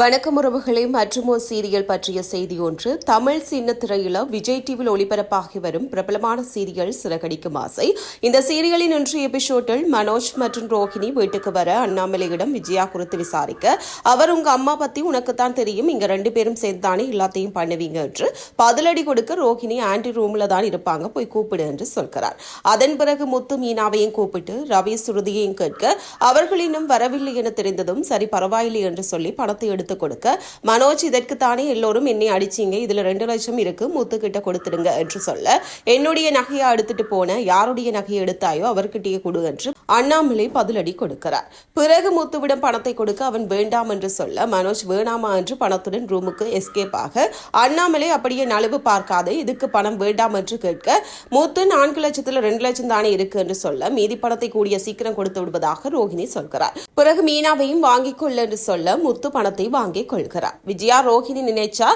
வணக்கம் உறவுகளே மற்றுமோ சீரியல் பற்றிய செய்தி ஒன்று. தமிழ் சின்ன திரையில விஜய் டிவியில் ஒளிபரப்பாகி வரும் பிரபலமான சீரியல் சிறகடிக்கும் ஆசை. இந்த சீரியலின் இன்றைய எபிசோடில் மனோஜ் மற்றும் ரோஹிணி வீட்டுக்கு வர அண்ணாமலையிடம் விஜயா குறித்து விசாரிக்க அவர் உங்க அம்மா பத்தி உனக்குத்தான் தெரியும். இங்க ரெண்டு பேரும் சேர்ந்தானே எல்லாத்தையும் பண்ணுவீங்க என்று பதிலடி கொடுக்க ரோஹிணி ஆன்டி ரூம்ல தான் இருப்பாங்க. போய் கூப்பிடு என்று சொல்கிறார். அதன் பிறகு முத்து மீனாவையும் கூப்பிட்டு ரவி சுருதியையும் கேட்க அவர்களினும் வரவில்லை என தெரிந்ததும் சரி பரவாயில்லை என்று சொல்லி பணத்தை எடுத்து கொடுக்க. மனோஜ் இதற்கு தானே எல்லோரும் என்னை அடிச்சீங்க. இதுல ரெண்டு லட்சம் இருக்கு. முத்து கிட்ட கொடுத்துடுங்க என்று சொல்ல. என்னுடைய நகையை எடுத்துட்டு போன யாருடைய நகையை எடுத்தாயோ அவர்கிட்டயே கொடு என்று அண்ணாமலை பதிலடி கொடுக்கிறார். பிறகு முத்துவிடம் பணத்தை கொடுக்க அவன் வேண்டாம் என்று சொல்ல மனோஜ் வேணாமா என்று பணத்துடன் ரூமுக்கு எஸ்கேப் ஆக அண்ணாமலை அப்படியே நழுவு பார்க்காத இதுக்கு பணம் வேண்டாம் என்று கேட்க முத்து நான்கு லட்சத்துல ரெண்டு லட்சம் தானே இருக்கு என்று சொல்ல மீதி பணத்தை கூடிய சீக்கிரம் கொடுத்து விடுவதாக ரோஹிணி சொல்கிறார். பிறகு மீனாவையும் வாங்கிக் கொள்ள என்று சொல்ல முத்து பணத்தை வாங்கிக் கொள்கிறார். விஜயா ரோஹிணி நினைச்சா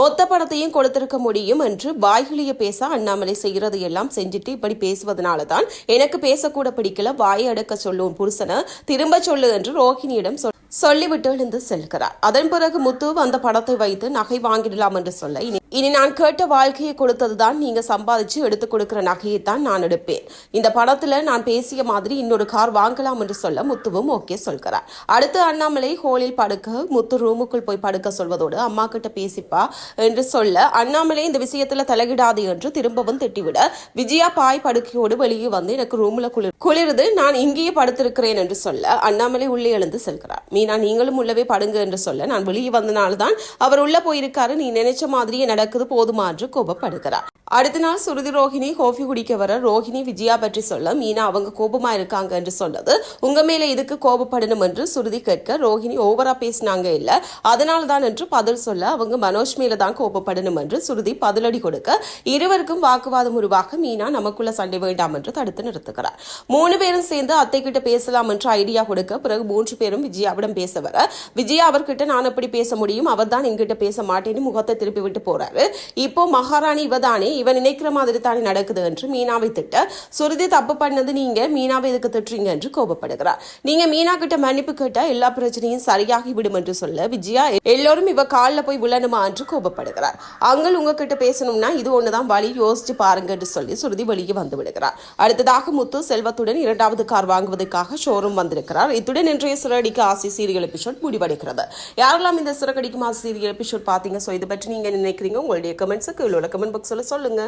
மொத்த பணத்தையும் கொடுத்திருக்க முடியும் என்று வாய்களிய பேச அண்ணாமலை செய்கிறது எல்லாம் செஞ்சுட்டு இப்படி பேசுவதனால தான் எனக்கு பேசக்கூட பிடிக்கல வாயை அடக்க சொல்லும் புருஷனை திரும்ப சொல்லு என்று ரோஹிணியிடம் சொல் சொல்லிவிட்டு எழுந்து செல்கிறார். அதன் பிறகு முத்து அந்த பணத்தை வைத்து நகை வாங்கிடலாம் என்று சொல்ல இனி இனி நான் கேட்ட வாழ்க்கையை கொடுத்ததுதான் நீங்க சம்பாதிச்சு எடுத்து கொடுக்கிற நகையை தான் நான் எடுப்பேன். இந்த படத்துல நான் பேசிய மாதிரி இன்னொரு கார் வாங்கலாம் என்று சொல்ல முத்துவும் ஓகே சொல்கிறார். அடுத்து அண்ணாமலை ஹோலில் படுக்க முத்து ரூமுக்குள் போய் படுக்க சொல்வதோடு அம்மா கிட்ட பேசிப்பா என்று சொல்ல அண்ணாமலை இந்த விஷயத்துல தலையிடாது என்று திரும்பவும் திட்டிவிட விஜயா பாய் படுக்கையோடு வெளியே வந்து எனக்கு ரூம்ல குளிர் குளிருது நான் இங்கேயே படுத்திருக்கிறேன் என்று சொல்ல அண்ணாமலை உள்ளே எழுந்து செல்கிறார். மீனா நீங்களும் உள்ளவே படுங்க என்று சொல்ல நான் வெளியே வந்தனால தான் அவர் உள்ள போயிருக்காரு. நீ நினைச்ச மாதிரியே நடக்குது போதுமா என்று கோபப்படுகிறார். அடுத்த நாள் சுருதி ரோஹிணி கோஃபி குடிக்க வர ரோஹிணி விஜயா பற்றி சொல்ல மீனா அவங்க கோபமா இருக்காங்க என்று சொன்னது. உங்க மேல இதுக்கு கோபப்படணும் என்று சுருதி கேட்க ரோஹிணி ஓவரா பேசினாங்க இல்ல. அதனால தான் என்று பதில் சொல்ல அவங்க மனோஜ் மேல தான் கோபப்படணும் என்று சுருதி பதிலடி கொடுக்க இருவருக்கும் வாக்குவாதம் உருவாக மீனா நமக்குள்ள சண்டை வேண்டாம் என்று தடுத்து நிறுத்துகிறார். மூணு பேரும் சேர்ந்து அத்தை கிட்ட பேசலாம் என்று ஐடியா கொடுக்க பிறகு மூன்று பேரும் விஜயாவிடம் பேச வர விஜயா அவர்கிட்ட நான் எப்படி பேச முடியும்? அவர் தான் என்கிட்ட பேச மாட்டேன்னு முகத்தை திருப்பி விட்டு சொல்றாரு இப்போ மகாராணி இவதானே இவன் நினைக்கிற மாதிரி தானே நடக்குது என்று மீனாவை திட்ட சுருதி தப்பு பண்ணது நீங்க மீனாவை இதுக்கு திட்டுறீங்க? என்று கோபப்படுகிறார். நீங்க மீனா கிட்ட மன்னிப்பு கேட்டா எல்லா பிரச்சனையும் சரியாகி விடும் என்று சொல்ல விஜயா எல்லோரும் இவ காலில் போய் விழணுமா? என்று கோபப்படுகிறார். அங்கள் உங்ககிட்ட பேசணும்னா இது ஒண்ணுதான் வழி யோசிச்சு பாருங்க என்று சொல்லி சுருதி வெளியே வந்து விடுகிறார். அடுத்ததாக முத்து செல்வத்துடன் இரண்டாவது கார் வாங்குவதற்காக ஷோரூம் வந்திருக்கிறார். இத்துடன் இன்றைய சிறகடிக்கு ஆசை சீரியல் எபிசோட் முடிவடைகிறது. யாரெல்லாம் இந்த சிறகடிக்கும் ஆசை சீரியல் எபிசோட் பார்த்தீங்க? சோ இதை பற்றி நீங்க நினைக்கிறீங்க? உங்களுடைய கமெண்ட்ஸுக்கு உள்ள கமெண்ட் பாக்ஸில் சொல்லுங்க.